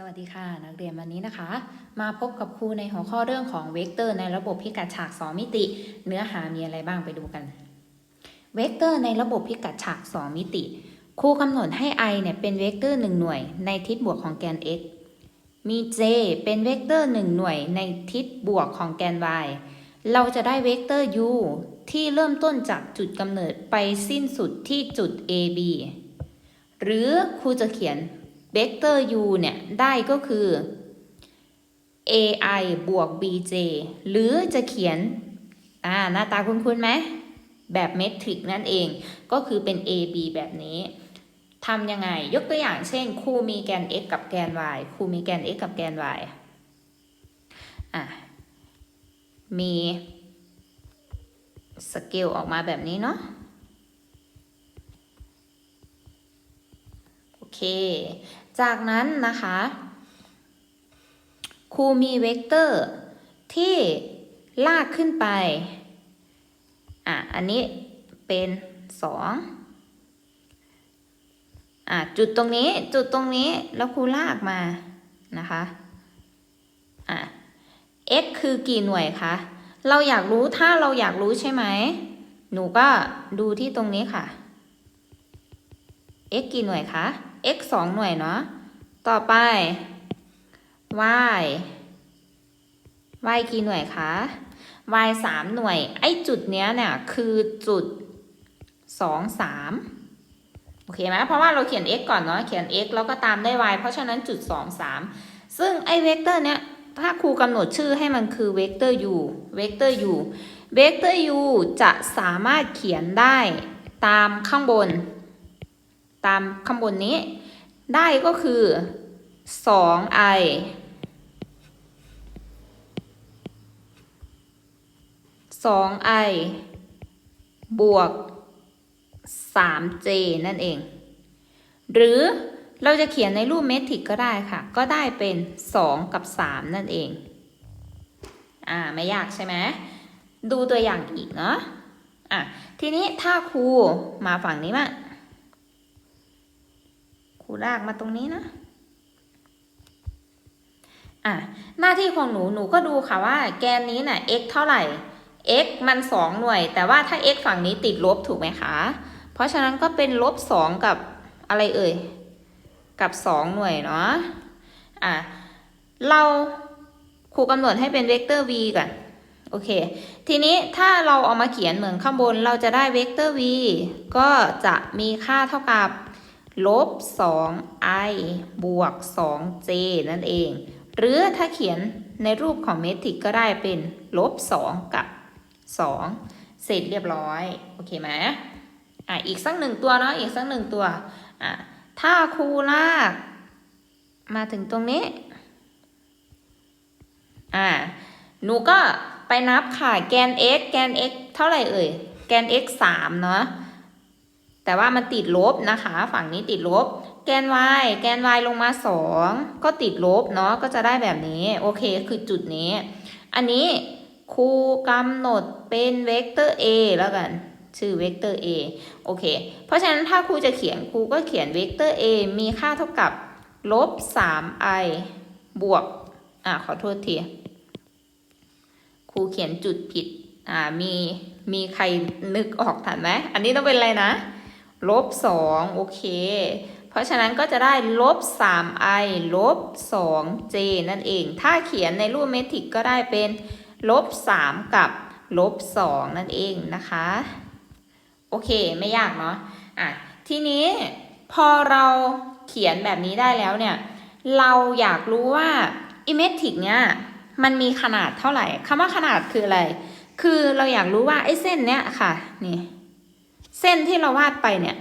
สวัสดีค่ะ นักเรียนวันนี้นะคะ มาพบกับครูในหัวข้อเรื่องของเวกเตอร์ในระบบพิกัดฉาก 2 มิติ เนื้อหามีอะไรบ้างไปดูกัน เวกเตอร์ในระบบพิกัดฉาก 2 มิติ ครูกำหนดให้ i เนี่ยเป็นเวกเตอร์ 1 หน่วย ในทิศบวกของแกน x มี j เป็นเวกเตอร์ 1 หน่วย ในทิศบวกของแกน y เราจะได้เวกเตอร์ u ที่เริ่มต้นจากจุดกำเนิดไปสิ้นสุดที่จุด a b หรือครูจะเขียน เวกเตอร์ u เนี่ย ได้ก็คือ ai บวก bj หรือจะเขียนอ่าหน้าตาคุ้นๆไหม แบบเมทริกนั่นเอง ก็คือเป็น ab แบบนี้ทำยังไง ยกตัวอย่างเช่นครูมีแกน x กับแกน y ครูมีแกน x กับแกน y อะ มีสเกลออกมาแบบนี้เนาะ โอ เค จากนั้นนะคะครูมีเวกเตอร์ที่ลากขึ้นไป อะ อันนี้เป็นสองอะ จุดตรงนี้ จุดตรงนี้ แล้วครูลากมานะคะ อะ x คือกี่หน่วยคะ เราอยากรู้ ถ้าเราอยากรู้ใช่ไหม หนูก็ดูที่ตรงนี้ค่ะ x กี่หน่วยคะ x สองหน่วยเนาะ ต่อไป y y กี่หน่วยคะ y สามหน่วย ไอ้จุดเนี้ยเนี่ยคือจุดสองสามโอเคไหมเพราะว่าเราเขียน x ก่อนเนาะ เขียน x แล้วก็ตามด้วย y เพราะฉะนั้นจุดสองสามซึ่งไอ้เวกเตอร์เนี้ยถ้าครูกำหนดชื่อให้มันคือเวกเตอร์ u เวกเตอร์ u เวกเตอร์ u จะสามารถเขียนได้ตามข้างบน ตามข้างบนนี้ ได้ก็คือ 2i 2i บวก 3j นั่นเอง หรือเราจะเขียนในรูปเมทริกก็ได้ค่ะ ก็ได้เป็น 2 กับ 3 นั่นเอง อ่า ไม่ยากใช่ไหม ดูตัวอย่างอีกเนาะ อะ ทีนี้ถ้าครูมาฝั่งนี้มา รูลากมาตรงนี้นะอะหน้าที่ของหนูหนูก็ดูค่ะว่า แกนนี้น่ะ x เท่าไหร่ x มัน 2 หน่วย แต่ว่าถ้า x ฝั่งนี้ติดลบถูกไหมคะ เพราะฉะนั้นก็เป็นลบ 2 กับอะไรเอ่ย กับ 2 หน่วยเนาะอะเราครูกำหนดให้เป็นเวกเตอร์ v ก่อนโอเค ทีนี้ถ้าเราเอามาเขียนเหมือนข้างบนเราจะได้เวกเตอร์ v ก็จะมีค่าเท่ากับ ลบ 2i บวก 2j นั่นเอง หรือถ้าเขียนในรูปของเมทริกก็ได้เป็นลบ 2 กับ 2 เสร็จเรียบร้อย โอเคไหมอะอีกสักหนึ่งตัวเนาะอีกสักหนึ่งตัวอะถ้าครูลาก มาถึงตรงนี้อ่าหนูก็ไปนับค่ะ แกน x แกน x เท่าไหร่เอ่ย แกน x 3 เนาะ แต่ว่ามันติดลบนะคะ ฝั่งนี้ติดลบ แกน y แกน y ลงมา 2 ก็ติดลบเนาะก็จะได้แบบนี้ โอเคคือจุดนี้ อันนี้ครูกำหนดเป็นเวกเตอร์ a แล้วกัน ชื่อเวกเตอร์ a โอเค เพราะฉะนั้นถ้าครูจะเขียนครูก็เขียนเวกเตอร์ a มีค่าเท่ากับลบ 3i บวก อ่าขอโทษที ครูเขียนจุดผิด อ่ามีมีใครนึกออกทันไหม อันนี้ต้องเป็นอะไรนะ ลบสองโอเค เพราะฉะนั้นก็จะได้ลบ 3i ลบ 2j นั่นเอง ถ้าเขียนในรูปเมทริกก็ได้เป็นลบ 3 กับลบ 2 นั่นเองนะคะ โอเคไม่ยากเนาะอะทีนี้พอเราเขียนแบบนี้ได้แล้วเนี่ย เราอยากรู้ว่าอิเมทริกเนี่ยมันมีขนาดเท่าไหร่คำว่าขนาดคืออะไร คือเราอยากรู้ว่าไอ้เส้นเนี้ยค่ะนี่ เส้นที่เราวาดไปเนี่ย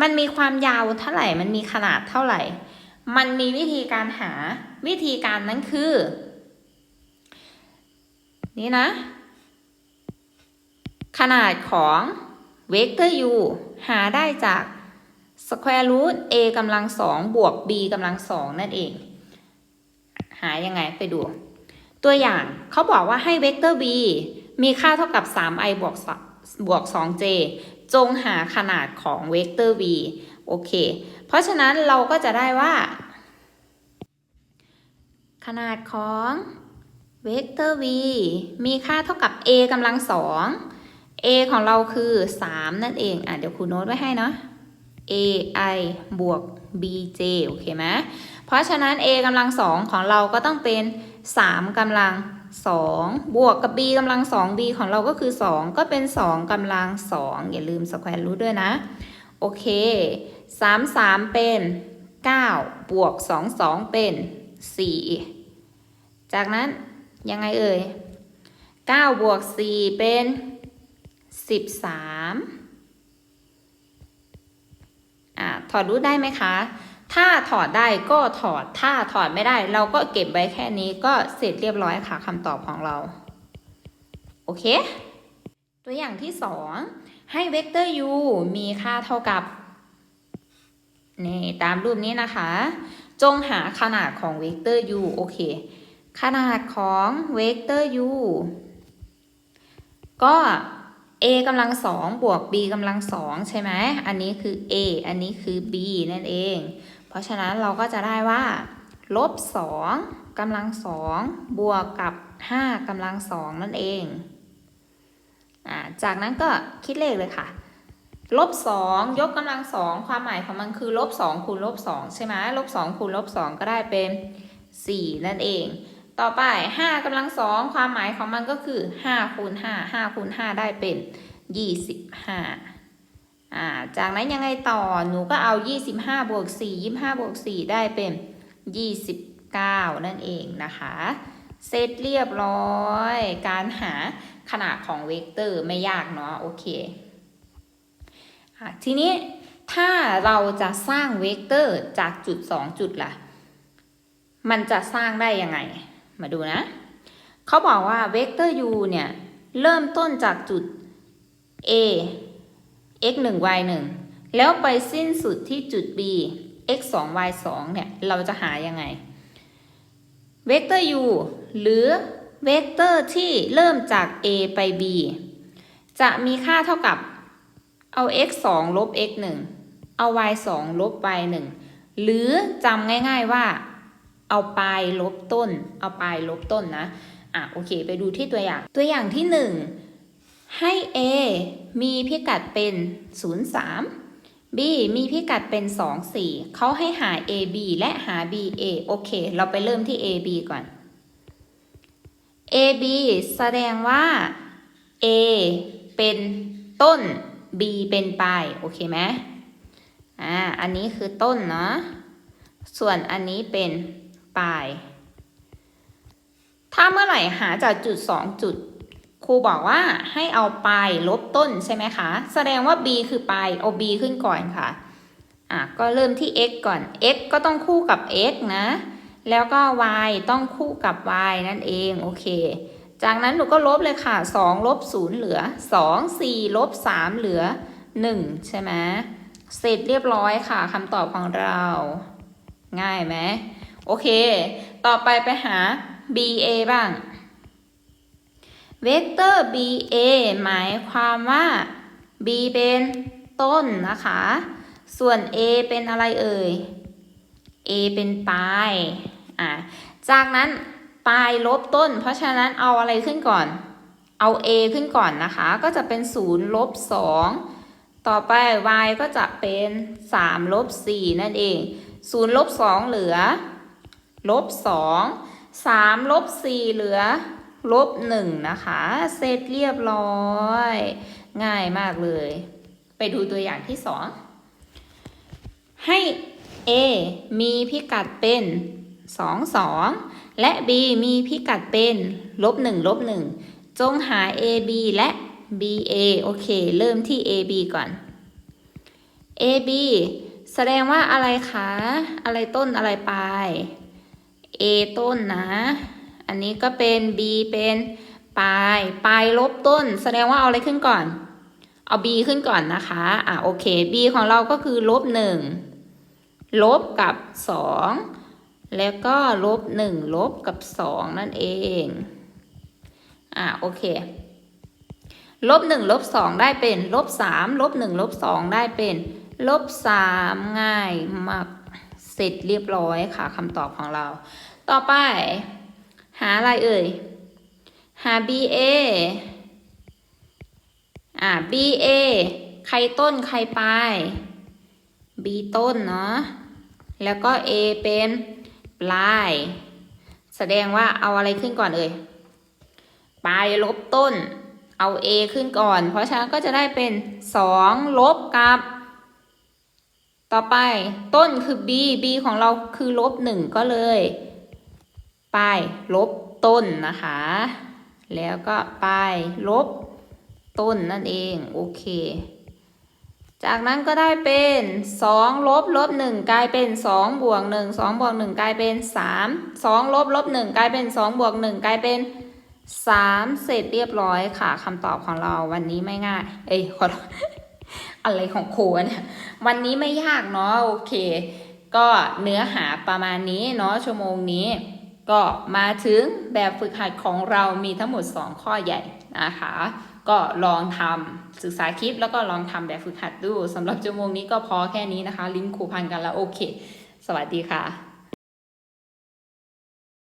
มันมีความยาวเท่าไหร่ มันมีขนาดเท่าไหร่ มันมีวิธีการหาวิธีการนั้นคือ นี่นะ ขนาดของเวกเตอร์ u หาได้จาก square root a กำลังสองบวก b กำลังสองนั่นเอง หายังไงไปดู ตัวอย่างเขาบอกว่าให้เวกเตอร์ b มีค่าเท่ากับ 3i บวก บวก 2j จงหาขนาดของเวกเตอร์ v โอเค เพราะฉะนั้นเราก็จะได้ว่า ขนาดของเวกเตอร์ v มีค่าเท่ากับ a กำลังสอง a ของเราคือ 3 นั่นเอง อะ เดี๋ยวครูโน้ตไว้ให้เนาะ a i บวก b j โอเคไหมเพราะฉะนั้น a กำลังสองของเราก็ต้องเป็น 3กำลัง สองบวกกับ b กำลังสอง b ของเราก็คือ 2 ก็เป็น 2กำลังสองอย่าลืมสแควร์รูทด้วยนะ โอเค 3 3 เป็น 9 บวก 2 2 เป็น 4 จากนั้นยังไงเอ่ย 9 บวก 4 เป็น 13อ่าถอดรูทได้ไหมคะ ถ้าถอดได้ก็ถอด ถ้าถอดไม่ได้ เราก็เก็บไว้แค่นี้ก็เสร็จเรียบร้อยค่ะคำตอบของเรา โอเค ตัวอย่างที่2ให้เวกเตอร์ u มีค่าเท่ากับนี่ตามรูปนี้นะคะ จงหาขนาดของเวกเตอร์ u โอเค ขนาดของเวกเตอร์ u ก็ a กำลังสองบวก b กำลังสองใช่ไหม อันนี้คือ a อันนี้คือ b นั่นเอง เพราะฉะนั้นเราก็จะได้ว่าลบสองกำลังสองบวกกับห้ากำลังสองนั่นเองอจากนั้นก็คิดเลขเลยค่ะ ลบสองยกกำลังสองความหมายของมันคือลบสองคูณลบสองใช่ไหมลบสองคูณลบสองก็ได้เป็นสี่นั่นเอง ต่อไปห้ากำลังสองความหมายของมันก็คือห้าคูณห้าห้าคูณห้าได้เป็นยี่สิบห้า อ่าจากนั้นยังไงต่อหนูก็เอายี่สิบห้าบวกสี่ยี่ห้าบวกสี่ได้เป็นยี่สิบเก้านั่นเองนะคะ เสร็จเรียบร้อย การหาขนาดของเวกเตอร์ไม่ยากเนาะโอเคทีนี้ถ้าเราจะสร้างเวกเตอร์จากจุดสองจุดล่ะ มันจะสร้างได้ยังไง มาดูนะ เขาบอกว่าเวกเตอร์ u เนี่ย เริ่มต้นจากจุด a x 1 y 1แล้วไปสิ้นสุดที่จุด b x 2 y 2เนี่ย เราจะหายังไง เวกเตอร์ u หรือเวกเตอร์ที่เริ่มจาก a ไป b จะมีค่าเท่ากับเอา x 2ลบ x 1เอา y 2ลบ y 1หรือจำง่าย ๆว่า เอาปลายลบต้น เอาปลายลบต้นนะ อะโอเค ไปดูที่ตัวอย่าง ตัวอย่างที่ 1 ให้ a มีพิกัดเป็น 0 3 b มีพิกัดเป็น 2 4 เขาให้หา a b และหา b a โอเค เราไปเริ่มที่ a b ก่อน a b แสดงว่า a เป็นต้น b เป็นปลาย โอเคไหมอ่า อันนี้คือต้นเนาะ ส่วนอันนี้เป็นปลาย ถ้าเมื่อไหร่หาจากจุดสองจุด ครูบอกว่าให้เอาปลายลบต้นใช่ไหมคะ แสดงว่า b คือปลายเอา b ขึ้นก่อนค่ะ อะ ก็เริ่มที่ x ก่อน x ก็ต้องคู่กับ x นะ แล้วก็ y ต้องคู่กับ y นั่นเอง โอเค จากนั้นหนูก็ลบเลยค่ะ 2 ลบ 0 เหลือ 2 4 ลบ 3 เหลือ 1 ใช่ไหมเสร็จเรียบร้อยค่ะคำตอบของเรา ง่ายไหม โอเค ต่อไปไปหา BA บ้าง เวกเตอร์ BA หมายความว่า B เป็นต้นนะคะ ส่วน A เป็นอะไรเอ่ย A เป็นปลายอะจากนั้นปลายลบต้น เพราะฉะนั้นเอาอะไรขึ้นก่อน เอา A ขึ้นก่อนนะคะ ก็จะเป็น0ลบ2ต่อไป y ก็จะเป็น3ลบ4นั่นเอง0ลบ2เหลือลบสองสามลบสี่เหลือ ลบหนึ่งนะคะ เสร็จเรียบร้อย ง่ายมากเลย ไปดูตัวอย่างที่สองให้ a มีพิกัดเป็นสองสองและ b มีพิกัดเป็นลบหนึ่งลบหนึ่งจงหา a b และ b a โอเค เริ่มที่ a b ก่อน a b แสดงว่าอะไรคะ อะไรต้นอะไรปลาย A ต้นนะ อันนี้ก็เป็น B เป็นปลายปลายลบต้น แสดงว่าเอาอะไรขึ้นก่อน เอา B ขึ้นก่อนนะคะ อะโอเค B ของเราก็คือลบหนึ่งลบกับสองแล้วก็ลบหนึ่งลบกับสองนั่นเอง อะโอเคลบหนึ่งลบสองได้เป็นลบสามลบหนึ่งลบสองได้เป็นลบสามง่ายมากเสร็จเรียบร้อยค่ะคำตอบของเรา ต่อไป หาอะไรเอ่ย หา BA อ่า BA ใครต้นใครปลาย B ต้นเนาะ แล้วก็ A เป็นปลาย แสดงว่าเอาอะไรขึ้นก่อนเอ่ย ปลายลบต้น เอา A ขึ้นก่อน เพราะฉะนั้นก็จะได้เป็น 2 ลบกับ ต่อไปต้นคือ b b ของเราคือลบหนึ่งก็เลย ปลายลบต้นนะคะ แล้วก็ปลายลบต้นนั่นเอง โอเค จากนั้นก็ได้เป็น2ลบลบ1กลายเป็น2บวก1 2บวก1กลายเป็น 3 2ลบลบ1กลายเป็น2บวก1กลายเป็น 3 เสร็จเรียบร้อยค่ะคำตอบของเราวันนี้ไม่ง่าย เอ้ยขออะไรของครูวะเนี่ยวันนี้ไม่ยากเนาะโอเค ก็เนื้อหาประมาณนี้เนาะชั่วโมงนี้ ก็มาถึงแบบฝึกหัดของเรามีทั้งหมด 2 ข้อใหญ่นะคะ ก็ลองทำศึกษาคลิปแล้วก็ลองทำแบบฝึกหัดดูสำหรับชั่วโมงนี้ก็พอแค่นี้นะคะ ลิงก์ครูพันกันแล้วโอเค สวัสดีค่ะ